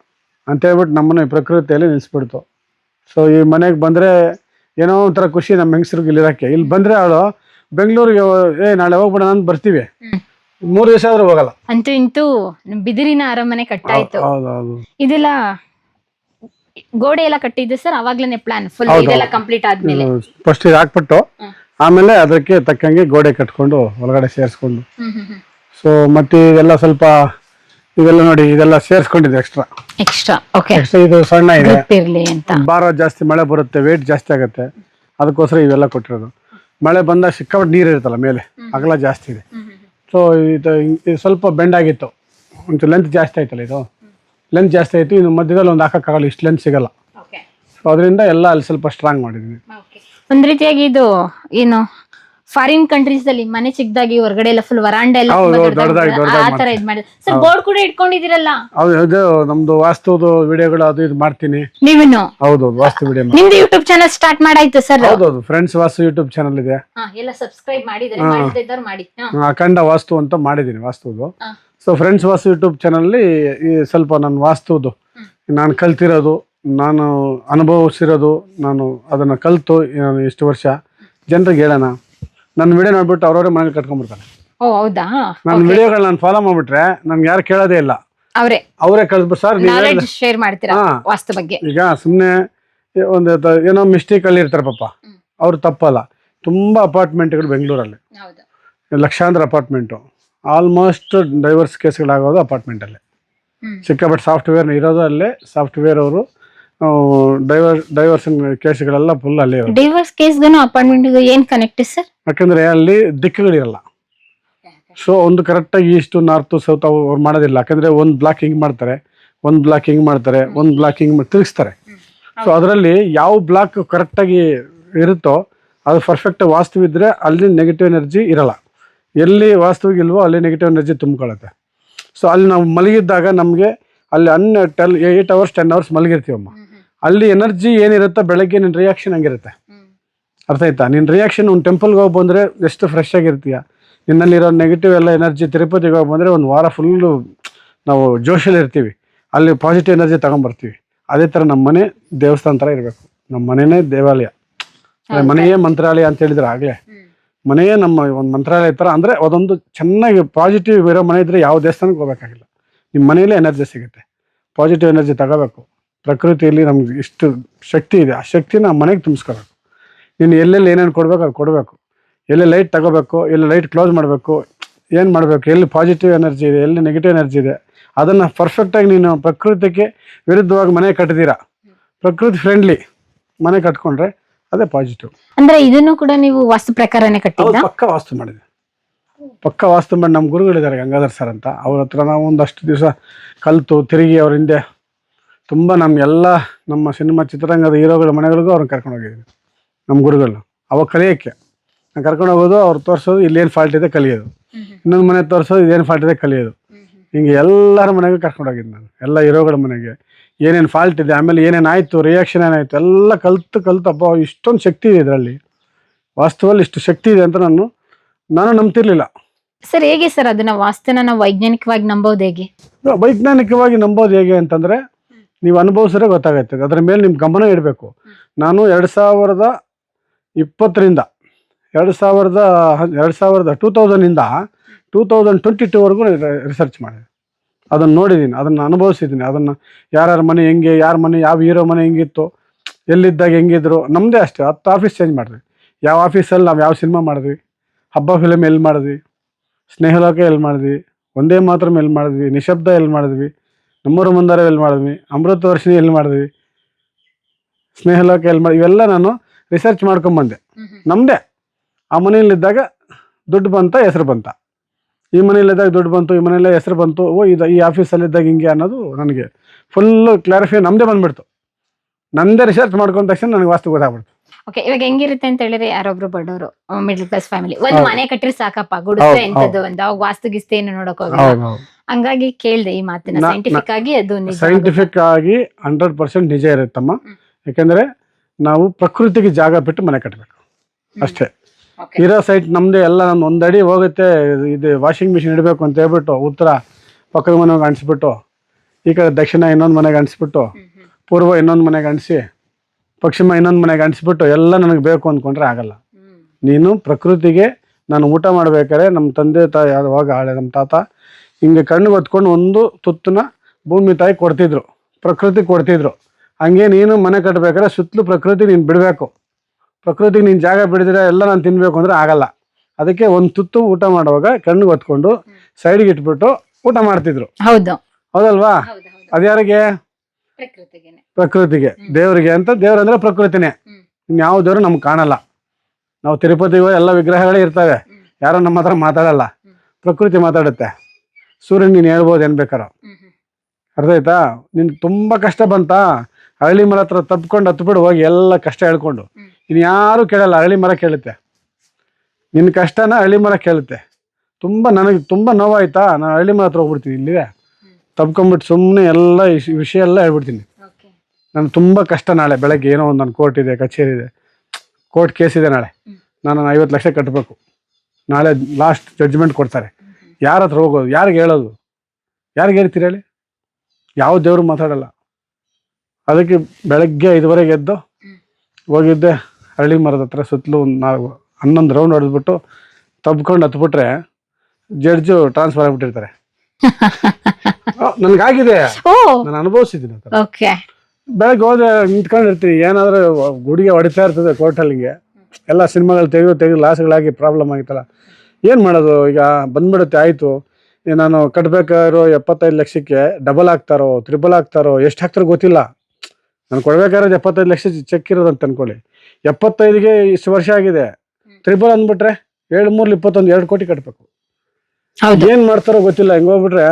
ಅಂತ ಹೇಳ್ಬಿಟ್ಟು ನಮ್ಮನ್ನು ಈ ಪ್ರಕೃತಿಯಲ್ಲಿ ನಿಲ್ಲಿಸ್ಬಿಡ್ತು. ಸೊ ಈ ಮನೆಗೆ ಬಂದರೆ ಏನೋ ಒಂಥರ ಖುಷಿ ನಮ್ಮ ಹೆಂಗಸ್ರಿಗೆ ಇಲ್ಲಿರೋಕ್ಕೆ ಇಲ್ಲಿ ಬಂದರೆ ಅವಳು ಬೆಂಗಳೂರಿಗೆ ಏ ನಾಳೆ ಹೋಗ್ಬಿಡ ನಾನು ಬರ್ತೀವಿ. ಮೂರು ದಿವಸ ಆದ್ರೂ ಹೋಗಲ್ಲ. ಅಂತೂ ಇಂತೂ ಬಿದಿರಿನ ಅರಮನೆ ಕಟ್ಟಾಯ್ತು. ಇದೆಲ್ಲ ಗೋಡೆ ಎಲ್ಲ ಕಟ್ಟಿದ್ದು ಸರ್ ಅವಾಗ್ಲೇನೆ ಪ್ಲಾನ್ ಫುಲ್. ಇದೆಲ್ಲ ಕಂಪ್ಲೀಟ್ ಆದ್ಮೇಲೆ. ಫಸ್ಟ್ ಇದು ಹಾಕ್ಬಿಟ್ಟು ಆಮೇಲೆ ಅದಕ್ಕೆ ತಕ್ಕಂಗೆ ಗೋಡೆ ಕಟ್ಕೊಂಡು ಒಳಗಡೆ ಸೇರಿಸ್ಕೊಂಡು. ಸೊ ಮತ್ತೆ ಇದೆಲ್ಲ ಸ್ವಲ್ಪ ಇದೆಲ್ಲ ನೋಡಿ ಇದೆಲ್ಲ ಸೇರಿಸ್ಕೊಂಡಿದೆ ಎಕ್ಸ್ಟ್ರಾ ಎಕ್ಸ್ಟ್ರಾ ಓಕೆ ಎಕ್ಸ್ಟ್ರಾ ಇದು ಸಣ್ಣ ಇದೆ. ಇರ್ಲಿ ಅಂತ. ಭಾರ ಜಾಸ್ತಿ ಮಳೆ ಬರುತ್ತೆ ವೇಟ್ ಜಾಸ್ತಿ ಆಗುತ್ತೆ. ಅದಕ್ಕೋಸ್ಕರ ಇವೆಲ್ಲ ಕೊಟ್ಟಿರೋದು. ಮಳೆ ಬಂದಾಗ ಸಿಕ್ಕಾಪಟ್ಟು ನೀರು ಇರುತ್ತಲ್ಲ ಮೇಲೆ ಅಗಲ ಜಾಸ್ತಿ ಇದೆ. ಸೊ ಇದು ಇದು ಸ್ವಲ್ಪ ಬೆಂಡ್ ಆಗಿತ್ತು. ಒಂದು ಲೆಂತ್ ಜಾಸ್ತಿ ಆಯ್ತಲ್ಲ ಇದು? ಲೆಂತ್ ಜಾಸ್ತಿ ಆಯಿತು ಇನ್ನು ಮಧ್ಯದಲ್ಲಿ ಒಂದು ಹಾಕೋಕ್ಕಾಗಲ್ಲ ಇಷ್ಟು ಲೆಂತ್ ಸಿಗಲ್ಲ. ಸೊ ಅದರಿಂದ ಎಲ್ಲ ಅಲ್ಲಿ ಸ್ವಲ್ಪ ಸ್ಟ್ರಾಂಗ್ ಮಾಡಿದ್ದೀನಿ ಒಂದು ರೀತಿಯಾಗಿ ಇದು ಏನು ಫಾರಿನ್ ಕಂಟ್ರೀಸ್ ಅಲ್ಲಿ ಮನೆ ಚಿಕ್ಕದಾಗಿ ಹೊರಗಡೆ ಎಲ್ಲ ಫುಲ್ ವರಾಂಡ ಎಲ್ಲ ಹೌದು, ತುಂಬಾ ದೊಡ್ಡದಾಗಿ- ದೊಡ್ಡದಾಗಿ ದೊಡ್ಡದಾಗಿ ಆ ತರ ಇದ್ ಮಾಡಿದ್ರೆ ಸರ್ ಬೋರ್ಡ್ ಕೂಡ ಇಟ್ಕೊಂಡಿದಿರಲ್ಲ ಹೌದು ಇದು ನಮ್ದು ವಾಸ್ತುದು ವಿಡಿಯೋಗಳು ಅದು ಇದು ಮಾಡ್ತೀನಿ. ನೀವೇನು? ಹೌದು ವಾಸ್ತು ವಿಡಿಯೋ ನಿಮ್ದು ಯೂಟ್ಯೂಬ್ ಚಾನಲ್ ಸ್ಟಾರ್ಟ್ ಮಾಡಾಯ್ತು ಸರ್. ಹೌದು ಫ್ರೆಂಡ್ಸ್ ವಾಸ್ತು ಯೂಟ್ಯೂಬ್ ಚಾನಲ್ ಇದೆ. ಎಲ್ಲ ಸಬ್ಸ್ಕ್ರೈಬ್ ಮಾಡಿದ್ರೆ ಮಾಡದೇ ಇದ್ದವ್ರು ಮಾಡಿ. ಹಾ. ಆ, ಅಖಂಡ ವಾಸ್ತು ಅಂತ ಮಾಡಿದ್ದೀನಿ ವಾಸ್ತುದು. ಹಾ. ಸೊ ಫ್ರೆಂಡ್ಸ್ ವಾಸ್ತು ಯೂಟ್ಯೂಬ್ ಚಾನಲ್ಲಿ ಈ ಸ್ವಲ್ಪ ನನ್ನ ವಾಸ್ತುದು. ನಾನು ಕಲ್ತಿರೋದು ನಾನು ಅನುಭವಿಸಿರೋದು ನಾನು ಅದನ್ನ ಕಲಿತು ನಾನು ಇಷ್ಟು ವರ್ಷ. ಜನರಿಗೆ ಹೇಳೋಣ. ನನ್ನ ವಿಡಿಯೋ ನೋಡ್ಬಿಟ್ಟು ಅವ್ರವ್ರೆ ಮನೇಲಿ ಕಟ್ಕೊಂಡ್ಬಿಡ್ತಾರೆ ಓ ಹೌದಾ? ನನ್ನ ವಿಡಿಯೋಗಳು ನಾನು ಫಾಲೋ ಮಾಡ್ಬಿಟ್ರೆ ನನ್ಗೆ ಯಾರು ಕೇಳೋದೇ ಇಲ್ಲ. ಅವರೇ. ಅವರೇ ಕಳಿಸ್ಬಿಟ್ಟು ಸರ್ ಶೇರ್ ಮಾಡ್ತೀರಾ. ವಾಸ್ತು ಬಗ್ಗೆ? ಈಗ ಸುಮ್ಮನೆ ಒಂದು ಏನೋ ಏನೋ ಮಿಸ್ಟೇಕಲ್ಲಿ ಇರ್ತಾರೆ ಪಾಪ. ಅವ್ರು ತಪ್ಪಲ್ಲ. ತುಂಬ ಅಪಾರ್ಟ್ಮೆಂಟ್ಗಳು ಬೆಂಗಳೂರಲ್ಲಿ. ಲಕ್ಷಾಂತರ ಅಪಾರ್ಟ್ಮೆಂಟು ಆಲ್ಮೋಸ್ಟ್ ಡೈವರ್ಸ್ ಕೇಸ್ಗಳಾಗೋದು ಅಪಾರ್ಟ್ಮೆಂಟಲ್ಲೇ ಅಲ್ಲಿ. ಸಿಕ್ಕಾಪಟ್ಟೆ ಸಾಫ್ಟ್ವೇರ್ ಇರೋದು ಅಲ್ಲೇ ಸಾಫ್ಟ್ವೇರ್ ಅವರು ಡೈವರ್ ಡೈವರ್ಸನ್ ಕೇಸ್ಗಳೆಲ್ಲ ಫುಲ್ ಅಲ್ಲಿ ಡೈವರ್ಸ್ ಕೇಸ್ಗೂ ಅಪಾಯಿಂಟ್ಮೆಂಟ್ ಏನು ಕನೆಕ್ಟ್ ಸರ್ ಯಾಕಂದ್ರೆ ಅಲ್ಲಿ ದಿಕ್ಕುಗಳಿರಲ್ಲ. ಸೊ ಒಂದು ಕರೆಕ್ಟಾಗಿ ಈಸ್ಟು ನಾರ್ತು ಸೌತ್ ಅವ್ರು ಮಾಡೋದಿಲ್ಲ. ಯಾಕಂದ್ರೆ ಒಂದು ಬ್ಲಾಕ್ ಹಿಂಗ್ ಮಾಡ್ತಾರೆ ಒಂದು ಬ್ಲಾಕ್ ಹಿಂಗ್ ಮಾಡ್ತಾರೆ ಒಂದು ಬ್ಲಾಕ್ ಹಿಂಗ್ ತಿರುಗಿಸ್ತಾರೆ. ಸೊ ಅದರಲ್ಲಿ ಯಾವ ಬ್ಲಾಕ್ ಕರೆಕ್ಟಾಗಿ ಇರುತ್ತೋ ಅದು ಪರ್ಫೆಕ್ಟ್ ವಾಸ್ತು ಇದ್ರೆ ಅಲ್ಲಿ ನೆಗೆಟಿವ್ ಎನರ್ಜಿ ಇರಲ್ಲ. ಎಲ್ಲಿ ವಾಸ್ತುವಿಗಿಲ್ವೋ ಅಲ್ಲಿ ನೆಗೆಟಿವ್ ಎನರ್ಜಿ ತುಂಬಿಕೊಳ್ಳುತ್ತೆ. ಸೊ ಅಲ್ಲಿ ನಾವು ಮಲಗಿದ್ದಾಗ ನಮಗೆ ಅಲ್ಲಿ until eight hours ten hours ಮಲಗಿರ್ತೀವಮ್ಮ. ಅಲ್ಲಿ ಎನರ್ಜಿ ಏನಿರುತ್ತೋ ಬೆಳಗ್ಗೆ ನಿನ್ನ ರಿಯಾಕ್ಷನ್ ಹಂಗಿರುತ್ತೆ. ಅರ್ಥ ಆಯ್ತಾ? ನಿನ್ನ ರಿಯಾಕ್ಷನ್ ಒಂದು ಟೆಂಪಲ್ಗೆ ಹೋಗಿ ಬಂದರೆ ಎಷ್ಟು ಫ್ರೆಶ್ ಆಗಿರ್ತೀಯ? ನಿನ್ನಲ್ಲಿರೋ ನೆಗೆಟಿವ್ ಎಲ್ಲ ಎನರ್ಜಿ ತಿರುಪತಿಗೆ ಹೋಗಿ ಬಂದರೆ ಒಂದು ವಾರ ಫುಲ್ಲು ನಾವು ಜೋಶಲ್ಲಿ ಇರ್ತೀವಿ. ಅಲ್ಲಿ ಪಾಸಿಟಿವ್ ಎನರ್ಜಿ ತಗೊಂಡ್ಬರ್ತೀವಿ ಅದೇ ಥರ ನಮ್ಮ ಮನೆ ದೇವಸ್ಥಾನ ಥರ ಇರಬೇಕು. ನಮ್ಮ ಮನೆಯೇ ದೇವಾಲಯ. ಮನೆಯೇ ಮಂತ್ರಾಲಯ ಅಂತ ಹೇಳಿದ್ರೆ ಆಗಲೇ. ಮನೆಯೇ ನಮ್ಮ ಒಂದು ಮಂತ್ರಾಲಯ ಥರ ಅಂದರೆ ಅದೊಂದು ಚೆನ್ನಾಗಿ ಪಾಸಿಟಿವ್ ಇರೋ ಮನೆ ಇದ್ರೆ ಯಾವ ದೇವಸ್ಥಾನಕ್ಕೆ ಹೋಗ್ಬೇಕಾಗಿಲ್ಲ. ನಿಮ್ಮ ಮನೆಯಲ್ಲೇ ಎನರ್ಜಿ ಸಿಗುತ್ತೆ. ಪಾಸಿಟಿವ್ ಎನರ್ಜಿ ತಗೋಬೇಕು. ಪ್ರಕೃತಿಯಲ್ಲಿ ನಮ್ಗೆ ಇಷ್ಟು ಶಕ್ತಿ ಇದೆ. ಆ ಶಕ್ತಿನ ಮನೆಗೆ ತುಂಬಿಸ್ಕೊಬೇಕು. ನೀನು ಎಲ್ಲೆಲ್ಲಿ ಏನೇನು ಕೊಡಬೇಕು ಅದು ಕೊಡಬೇಕು. ಎಲ್ಲಿ ಲೈಟ್ ತಗೋಬೇಕು ಎಲ್ಲಿ ಲೈಟ್ ಕ್ಲೋಸ್ ಮಾಡಬೇಕು ಏನು ಮಾಡಬೇಕು ಎಲ್ಲಿ ಪಾಸಿಟಿವ್ ಎನರ್ಜಿ ಇದೆ ಎಲ್ಲಿ ನೆಗೆಟಿವ್ ಎನರ್ಜಿ ಇದೆ ಅದನ್ನು ಪರ್ಫೆಕ್ಟಾಗಿ ನೀನು ಪ್ರಕೃತಿಗೆ ವಿರುದ್ಧವಾಗಿ ಮನೆ ಕಟ್ಟಿದ್ದೀರಾ ಪ್ರಕೃತಿ ಫ್ರೆಂಡ್ಲಿ ಮನೆ ಕಟ್ಕೊಂಡ್ರೆ ಅದೇ ಪಾಸಿಟಿವ್ ಅಂದ್ರೆ ಇದನ್ನು ಕೂಡ ನೀವು ವಾಸ್ತು ಪ್ರಕಾರನೇ ಅವ್ರು ಪಕ್ಕ ವಾಸ್ತು ಮಾಡಿದೆ. ಪಕ್ಕ ವಾಸ್ತು ಮಾಡಿ ನಮ್ಮ ಗುರುಗಳಿದ್ದಾರೆ ಗಂಗಾಧರ್ ಸರ್ ಅಂತ. ಅವ್ರ ಹತ್ರ ನಾವು ಒಂದಷ್ಟು ದಿವಸ ಕಲಿತು ತಿರುಗಿ ಅವ್ರ ಹಿಂದೆ ತುಂಬ ನಮ್ಮ ಎಲ್ಲ ನಮ್ಮ ಸಿನಿಮಾ ಚಿತ್ರರಂಗದ ಹೀರೋಗಳ ಮನೆಗಳಿಗೂ ಅವ್ರನ್ನ ಕರ್ಕೊಂಡು ಹೋಗಿದ್ದೀನಿ ನಮ್ಮ ಗುರುಗಳು ಅವಾಗ ಕಲಿಯೋಕ್ಕೆ. ನಾನು ಕರ್ಕೊಂಡು ಹೋಗೋದು ಅವ್ರು ತೋರಿಸೋದು ಇಲ್ಲೇನು ಫಾಲ್ಟ್ ಇದೆ ಕಲಿಯೋದು. ಇನ್ನೊಂದು ಮನೆ ತೋರಿಸೋದು ಇದೇನು ಫಾಲ್ಟ್ ಇದೆ ಕಲಿಯೋದು. ಹಿಂಗೆ ಎಲ್ಲರ ಮನೆಗೂ ಕರ್ಕೊಂಡು ಹೋಗಿದ್ದು ನಾನು. ಎಲ್ಲ ಹೀರೋಗಳ ಮನೆಗೆ. ಏನೇನು ಫಾಲ್ಟ್ ಇದೆ ಆಮೇಲೆ ಏನೇನು ಆಯಿತು ರಿಯಾಕ್ಷನ್ ಏನಾಯಿತು ಎಲ್ಲ ಕಲ್ತು ಕಲ್ತು ಅಪ್ಪ ಇಷ್ಟೊಂದು ಶಕ್ತಿ ಇದೆ ಇದರಲ್ಲಿ. ವಾಸ್ತವಲ್ಲಿ ಇಷ್ಟು ಶಕ್ತಿ ಇದೆ ಅಂತ ನಾನು ನಾನು ನಂಬ್ತಿರ್ಲಿಲ್ಲ. ಸರ್ ಹೇಗೆ ಸರ್ ಅದನ್ನ ವಾಸ್ತವನ ನಾವು ವೈಜ್ಞಾನಿಕವಾಗಿ ನಂಬೋದು ಹೇಗೆ? ವೈಜ್ಞಾನಿಕವಾಗಿ ನಂಬೋದು ಹೇಗೆ ಅಂತಂದರೆ ನೀವು ಅನುಭವಿಸಿದ್ರೆ ಗೊತ್ತಾಗುತ್ತೆ. ಅದರ ಮೇಲೆ ನಿಮ್ಮ ಗಮನ ಇಡಬೇಕು. ನಾನು ಎರಡು ಸಾವಿರದ ಇಪ್ಪತ್ತರಿಂದ, ಎರಡು ಸಾವಿರದ ಎರಡು ಸಾವಿರದ ಟೂ ತೌಸಂಡಿಂದ ಟೂ ತೌಸಂಡ್ ಟ್ವೆಂಟಿ ಟೂವರೆಗೂ ರಿಸರ್ಚ್ ಮಾಡಿದೆ. ಅದನ್ನು ನೋಡಿದ್ದೀನಿ ಅದನ್ನು ಅನುಭವಿಸಿದ್ದೀನಿ ಅದನ್ನು ಯಾರ್ಯಾರ ಮನೆ ಹೆಂಗೆ, ಯಾರ ಮನೆ, ಯಾವ ಹೀರೋ ಮನೆ ಹೆಂಗಿತ್ತು, ಎಲ್ಲಿದ್ದಾಗ ಹೆಂಗಿದ್ರು ನಮ್ಮದೇ ಅಷ್ಟೇ. ಹತ್ತು ಆಫೀಸ್ ಚೇಂಜ್ ಮಾಡಿದ್ವಿ. ಯಾವ ಆಫೀಸಲ್ಲಿ ನಾವು ಯಾವ ಸಿನಿಮಾ ಮಾಡಿದ್ವಿ, ಹಬ್ಬ ಫಿಲಮ್ ಎಲ್ಲಿ ಮಾಡಿದ್ವಿ ಸ್ನೇಹಲೋಕ ಎಲ್ಲಿ ಮಾಡಿದ್ವಿ, ಒಂದೇ ಮಾತ್ರ ಎಲ್ಲಿ ಮಾಡಿದ್ವಿ, ನಿಶಬ್ದ ಎಲ್ಲಿ ಮಾಡಿದ್ವಿ ನಮ್ಮೂರ ಮುಂದಾರ ಎಲ್ಲಿ ಮಾಡಿದ್ವಿ? ಅಮೃತ ವರ್ಷಿಣಿ ಎಲ್ಲಿ ಮಾಡಿದ್ವಿ? ಸ್ನೇಹಲೋಕ ಎಲ್ಲಿ ಮಾಡಿ ಇವೆಲ್ಲ ನಾನು ರಿಸರ್ಚ್ ಮಾಡ್ಕೊಂಬಂದೆ ನಮ್ಮದೇ ಆ ಮನೆಯಲ್ಲಿದ್ದಾಗ ದುಡ್ಡು ಬಂತ ಹೆಸರು ಬಂತ. ಈ ಮನೆಯಲ್ಲಿದ್ದಾಗ ದುಡ್ಡು ಬಂತು ಈ ಮನೆಯಲ್ಲೇ ಹೆಸರು ಬಂತು. ಓ ಇದು ಈ ಆಫೀಸಲ್ಲಿದ್ದಾಗ ಹಿಂಗೆ ಅನ್ನೋದು ನನಗೆ ಫುಲ್ಲು ಕ್ಲಾರಿಫೈ ನಮ್ಮದೇ ಬಂದ್ಬಿಡ್ತು. ನಂದೇ ರಿಸರ್ಚ್ ಮಾಡ್ಕೊಂಡ ತಕ್ಷಣ ನನಗೆ ವಾಸ್ತು ಗೊತ್ತಾಗ್ಬಿಡ್ತು. ಓಕೆ ಇವಾಗ ಹೆಂಗಿರುತ್ತೆ ಅಂತ ಹೇಳಿದ್ರೆ ಯಾರೊಬ್ರು ಬಡವರು ಮಿಡಲ್ ಕ್ಲಾಸ್ ಫ್ಯಾಮಿಲಿ ಒಂದು ಮನೆ ಕಟ್ಟಿರ್ ಸಾಕಪ್ಪ ಗುಡಿಸೆ ಅಂತ ಅವಾಗ ವಾಸ್ತು ಗಿಸ್ತು ಏನು ನೋಡಕ್ ಹೋಗಲ್ಲ ಹಂಗಾಗಿ ಕೇಳಿದೆ ಈ ಮಾತಿನ ನಾ- ಸೈಂಟಿಫಿಕ್ ಆಗಿ ಅದು ನಿಜ ಸೈಂಟಿಫಿಕ್ ಆಗಿ ಹಂಡ್ರೆಡ್ ಪರ್ಸೆಂಟ್ ನಿಜ ಇರುತ್ತಮ್ಮ. ಯಾಕಂದ್ರೆ ನಾವು ಪ್ರಕೃತಿಗೆ ಜಾಗ ಬಿಟ್ಟು ಮನೆ ಕಟ್ಟಬೇಕು ಅಷ್ಟೇ. Okay. ಇರೋ ಸೈಟ್ ನಮ್ದು ಎಲ್ಲ ನಮ್ದು ಒಂದಡಿ ಹೋಗುತ್ತೆ ಇದು ವಾಷಿಂಗ್ ಮಿಷಿನ್ ಇಡಬೇಕು ಅಂತ ಹೇಳ್ಬಿಟ್ಟು ಉತ್ತರ ಪಕ್ಕದ ಮನೆಗೆ ಅಣಿಸ್ಬಿಟ್ಟು ಈ ಕಡೆ ದಕ್ಷಿಣ ಇನ್ನೊಂದು ಮನೆಗೆ ಹ್ಮ್. ಪೂರ್ವ ಇನ್ನೊಂದು ಮನೆಗೆ ಅಣಿಸಿ ಪಶ್ಚಿಮ ಇನ್ನೊಂದು ಮನೆಗೆ ಅಂಟಿಸ್ಬಿಟ್ಟು ಎಲ್ಲ ನನಗೆ ಬೇಕು ಅಂದ್ಕೊಂಡ್ರೆ ಆಗಲ್ಲ. ನೀನು ಪ್ರಕೃತಿಗೆ ನಾನು ಊಟ ಮಾಡ್ಬೇಕಾದ್ರೆ ನಮ್ಮ ತಂದೆ ತಾಯಿ ಯಾವಾಗ ಹಳೆ ನಮ್ಮ ತಾತ ಹಿಂಗೆ ಕಣ್ಣು ಹೊತ್ಕೊಂಡು ಒಂದು ತುತ್ತನ್ನ ಭೂಮಿ ತಾಯಿ ಕೊಡ್ತಿದ್ರು ಪ್ರಕೃತಿ ಕೊಡ್ತಿದ್ರು. ಹಂಗೆ ನೀನು ಮನೆ ಕಟ್ಟಬೇಕಾದ್ರೆ ಸುತ್ತಲೂ ಪ್ರಕೃತಿ ನೀನು ಬಿಡಬೇಕು. ಪ್ರಕೃತಿಗೆ ನೀನು ಜಾಗ ಬಿಡಿದ್ರೆ ಎಲ್ಲ ನಾನು ತಿನ್ಬೇಕು ಅಂದರೆ ಆಗಲ್ಲ. ಅದಕ್ಕೆ ಒಂದು ತುತ್ತು ಊಟ ಮಾಡುವಾಗ ಕಣ್ಣಿಗೆ ಹೊತ್ಕೊಂಡು ಸೈಡ್ಗೆ ಇಟ್ಬಿಟ್ಟು ಊಟ ಮಾಡ್ತಿದ್ರು. ಹೌದು. ಹೌದಲ್ವಾ? ಹೌದು ಹೌದು. ಅದ್ಯಾರಿಗೆ ಪ್ರಕೃತಿಗೆನೆ. ಪ್ರಕೃತಿಗೆ. ದೇವರಿಗೆ ಅಂತ ದೇವ್ರಂದ್ರೆ ಪ್ರಕೃತಿನೇ. ಯಾವ ಇನ್ಯಾವ ದೇವ್ರು ನಮ್ಗೆ ಕಾಣಲ್ಲ. ನಾವು ತಿರುಪತಿಗೂ ಎಲ್ಲ ವಿಗ್ರಹಗಳೇ ಇರ್ತವೆ. ಯಾರೋ ನಮ್ಮ ಹತ್ರ ಮಾತಾಡಲ್ಲ. ಪ್ರಕೃತಿ ಮಾತಾಡುತ್ತೆ. ಸೂರ್ಯನ್ ನೀನು ಹೇಳ್ಬೋದು ಏನ್ ಬೇಕಾರ. ಅರ್ಥ ಆಯ್ತಾ? ನಿನ್ ತುಂಬಾ ಕಷ್ಟ ಬಂತಾ? ಅರಳಿ ಮರ ಹತ್ರ ತಪ್ಕೊಂಡು ಹತ್ಬಿಡು ಹೋಗಿ ಎಲ್ಲ ಕಷ್ಟ ಹೇಳ್ಕೊಂಡು. ಇನ್ನು ಇನ್ ಯಾರು ಕೇಳಲ್ಲ ಅರಳಿ ಮರ ಕೇಳುತ್ತೆ. ನಿನ್ನ ಕಷ್ಟನ ಅರಳಿ ಮರ ಕೇಳುತ್ತೆ. ತುಂಬಾ ನನಗೆ ತುಂಬಾ ನೋವಾಯ್ತಾ? ನಾನು ಹಳ್ಳಿ ಮರ ಹತ್ರ ಹೋಗ್ಬಿಡ್ತೀನಿ ಇಲ್ಲಿ ತಪ್ಕೊಂಡ್ಬಿಟ್ಟು ಸುಮ್ಮನೆ ಎಲ್ಲ ವಿಷಯ ಎಲ್ಲ ಹೇಳ್ಬಿಡ್ತೀನಿ. ನಾನು ತುಂಬ ಕಷ್ಟ ನಾಳೆ ಬೆಳಗ್ಗೆ ಏನೋ ಒಂದು ನನ್ನ ಕೋರ್ಟ್ ಇದೆ ಕಚೇರಿ ಇದೆ. ಕೋರ್ಟ್ ಕೇಸ್ ಇದೆ ನಾಳೆ. ನಾನು ಐವತ್ತು ಲಕ್ಷ ಕಟ್ಟಬೇಕು ನಾಳೆ ಲಾಸ್ಟ್ ಜಡ್ಜ್ಮೆಂಟ್ ಕೊಡ್ತಾರೆ. ಯಾರ ಹತ್ರ ಹೋಗೋದು? ಯಾರಿಗೆ ಹೇಳೋದು? ಯಾರಿಗೆ ಹೇಳ್ತೀರಿ ಹೇಳಿ? ಯಾವ ದೇವರು ಮಾತಾಡಲ್ಲ. ಅದಕ್ಕೆ ಬೆಳಗ್ಗೆ ಐದುವರೆಗೆ ಎದ್ದು ಹೋಗಿದ್ದೆ ಹಳ್ಳಿ ಮರದ ಹತ್ರ ಸುತ್ತಲೂ ಒಂದು ನಾಲ್ಕು ಹನ್ನೊಂದು ರೌಂಡ್ ಹೊಡೆದ್ಬಿಟ್ಟು ತಬ್ಕೊಂಡು ಹತ್ಬಿಟ್ರೆ ಜಡ್ಜು ಟ್ರಾನ್ಸ್ಫರ್ ಆಗಿಬಿಟ್ಟಿರ್ತಾರೆ. [laughs] ನನಗಾಗಿದೆ. ನಾನು ಅನುಭವಿಸಿದ್ದೀನಿ ಬೆಳಗ್ಗೆ ಹೋದ್ರೆ ನಿಂತ್ಕೊಂಡಿರ್ತೀನಿ. ಏನಾದರೂ ಗುಡಿಗೆ ಹೊಡಿತಾ ಇರ್ತದೆ ಕೋರ್ಟಲ್ಲಿಗೆ ಎಲ್ಲ ಸಿನಿಮಾಗಳು ತೆಗೆದು ತೆಗೆದು ಲಾಸ್ಗಳಾಗಿ ಪ್ರಾಬ್ಲಮ್ ಆಗಿತ್ತಲ್ಲ. ಏನು ಮಾಡೋದು? ಈಗ ಬಂದ್ಬಿಡುತ್ತೆ ಆಯಿತು. ನಾನು ಕಟ್ಟಬೇಕಾಗಿರೋ ಎಪ್ಪತ್ತೈದು ಲಕ್ಷಕ್ಕೆ ಡಬಲ್ ಆಗ್ತಾರೋ ತ್ರಿಬಲ್ ಆಗ್ತಾರೋ ಎಷ್ಟು ಹಾಕ್ತಾರೋ ಗೊತ್ತಿಲ್ಲ. ನಾನು ಕೊಡ್ಬೇಕಾಗಿರೋದು ಎಪ್ಪತ್ತೈದು ಲಕ್ಷ ಚೆಕ್ ಇರೋದಂತ ಅಂತ ಅನ್ಕೊಳ್ಳಿ. ಎಪ್ಪತ್ತೈದಿಗೆ ಇಷ್ಟು ವರ್ಷ ಆಗಿದೆ. ತ್ರಿಬಲ್ ಅಂದ್ಬಿಟ್ರೆ ಏಳು ಮೂರ್ಲಿ ಇಪ್ಪತ್ತೊಂದು ಎರಡು ಕೋಟಿ ಕಟ್ಟಬೇಕು ಏನು ಏನ್ ಮಾಡ್ತಾರೋ ಗೊತ್ತಿಲ್ಲ ಹಿಂಗ್ ಹೋಗ್ಬಿಟ್ರೆ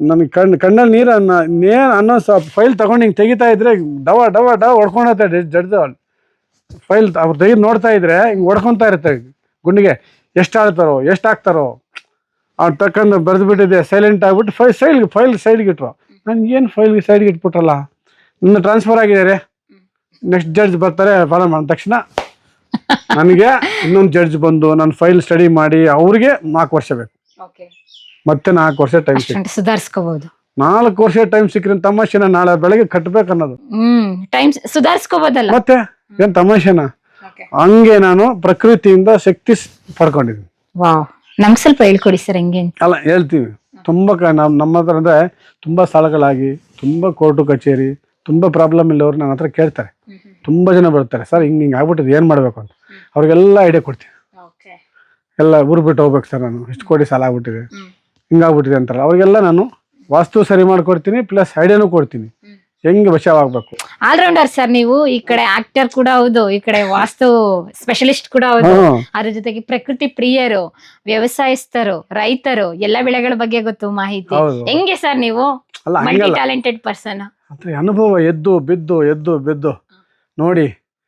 ನನ್ ಕಣ್ ಕಣ್ಣಲ್ಲಿ ನೀರು ನೇನ್ ಅನ್ನೋ ಫೈಲ್ ತಗೊಂಡು ಹಿಂಗೆ ತೆಗಿತಾ ಇದ್ರೆ ಡವ ಡವ ಡವ ಹೊಡ್ಕೊಂಡತ್ತೆ ಜಡ್ದು ಫೈಲ್ ಅವ್ರು ತೆಗೆದು ನೋಡ್ತಾ ಇದ್ರೆ ಹಿಂಗೆ ಹೊಡ್ಕೊತಾ ಇರುತ್ತೆ ಗುಂಡಿಗೆ. ಎಷ್ಟು ಆಳ್ತಾರೋ ಎಷ್ಟು ಹಾಕ್ತಾರೋ ಅವ್ರು ತಕ್ಕಂಡು ಬರೆದು ಬಿಟ್ಟಿದೆ ಸೈಲೆಂಟ್ ಆಗಿಬಿಟ್ಟು ಫೈಲ್ ಸೈಡ್ಗೆ ಫೈಲ್ ಸೈಡ್ಗೆ ಇಟ್ರು. ನಾನು ಏನು ಫೈಲ್ಗೆ ಸೈಡ್ಗೆ ಇಟ್ಬಿಟ್ರಲ್ಲ? ನನ್ನ ಟ್ರಾನ್ಸ್ಫರ್ ಆಗಿದ್ದಾರೆ ನೆಕ್ಸ್ಟ್ ಜಡ್ಜ್ ಬರ್ತಾರೆ ಫಾಲೋ ಮಾಡಿದ ತಕ್ಷಣ. ನನಗೆ ಇನ್ನೊಂದು ಜಡ್ಜ್ ಬಂದು ನನ್ನ ಫೈಲ್ ಸ್ಟಡಿ ಮಾಡಿ ಅವ್ರಿಗೆ ನಾಲ್ಕು ವರ್ಷ ಬೇಕು. ಮತ್ತೆ ನಾಲ್ಕು ವರ್ಷ ಟೈಮ್ ಸುಧಾರಿಸ್ಕೋಬಹುದು ನಾಲ್ಕು ವರ್ಷ ಟೈಮ್ ಸಿಕ್ಕ್ರೆ ತಮಾಷೆನ ನಾಳೆ ಬೆಳಗ್ಗೆ ಕಟ್ಬೇಕು ಅನ್ನೋದು ಹ್ಮ್ ಟೈಮ್ ಸುಧಾರಿಸ್ಕೋಬಹುದಲ್ಲ ಮತ್ತೆ? ಏನ್ ತಮಾಷೆನ? ಹಂಗೆ ನಾನು ಪ್ರಕೃತಿಯಿಂದ ಶಕ್ತಿ ಪಡ್ಕೊಂಡಿದ್ದೀನಿ. ವಾವ್. ನಮ್ಗ್ ಸ್ವಲ್ಪ ಹೇಳ್ಕೊಡಿ ಸರ್ ಹೆಂಗೆ ಅಂತ. ಅಲ್ಲ ಹೇಳ್ತೀವಿ. ತುಂಬಾ ಕ- ನಮ್ ನಮ್ಮ ಹತ್ರ ಅಂದ್ರೆ ತುಂಬಾ ಸ್ಥಳಗಳಾಗಿ ತುಂಬಾ ಕೋರ್ಟು ಕಚೇರಿ ತುಂಬಾ ಪ್ರಾಬ್ಲಮ್ ಇಲ್ಲವ್ರು ನನ್ನ ಹತ್ರ ಕೇಳ್ತಾರೆ. ತುಂಬಾ ಜನ ಬರ್ತಾರೆ. ಸರ್ ಹಿಂಗ್ ಹಿಂಗ್ ಆಗ್ಬಿಟ್ಟಿದೆ ಏನ್ ಮಾಡ್ಬೇಕು ಅಂತ? ಅವ್ರಿಗೆಲ್ಲ ಐಡಿಯಾ ಕೊಡ್ತೀನಿ. ಎಲ್ಲ ಊರು ಬಿಟ್ಟು ಹೋಗ್ಬೇಕು ಸರ್ ನಾನು. ಇಷ್ಟು ಕೋಟಿ ಸಾಲ ಆಗ್ಬಿಟ್ಟಿದೆ. ಹಿಂಗಾಗ್ಬಿಟ್ಟಿದೆ ಅಂತಾರೆ ಅವ್ರಿಗೆಲ್ಲ ನಾನು ವಾಸ್ತು ಸರಿ ಮಾಡ್ಕೊಡ್ತೀನಿ ಪ್ಲಸ್ ಐಡಿಯಾನು ಕೊಡ್ತೀನಿ. ಹೆಂಗೆ ಬಚಾವಾಗಬೇಕು ಆಲ್ರೌಂಡರ್ ಸರ್ ನೀವು ಈ ಕಡೆ ಆಕ್ಟರ್ ಕೂಡ ಹೌದು ಈ ಕಡೆ ವಾಸ್ತು ಸ್ಪೆಷಲಿಸ್ಟ್ ಕೂಡ ಹೌದು. ಅದ್ರ ಜೊತೆಗೆ ಪ್ರಕೃತಿ ಪ್ರಿಯರು ವ್ಯವಸಾಯಸ್ಥರು ರೈತರು ಎಲ್ಲ ಬೆಳೆಗಳ ಬಗ್ಗೆ ಗೊತ್ತು ಮಾಹಿತಿ. ಹೆಂಗೆ ಸರ್ ನೀವು? ಮಲ್ಟಿ ಟ್ಯಾಲೆಂಟೆಡ್ ಪರ್ಸನ್ ಅನುಭವ ಎದ್ದು ಬಿದ್ದು ಎದ್ದು ಬಿದ್ದು. ನೋಡಿ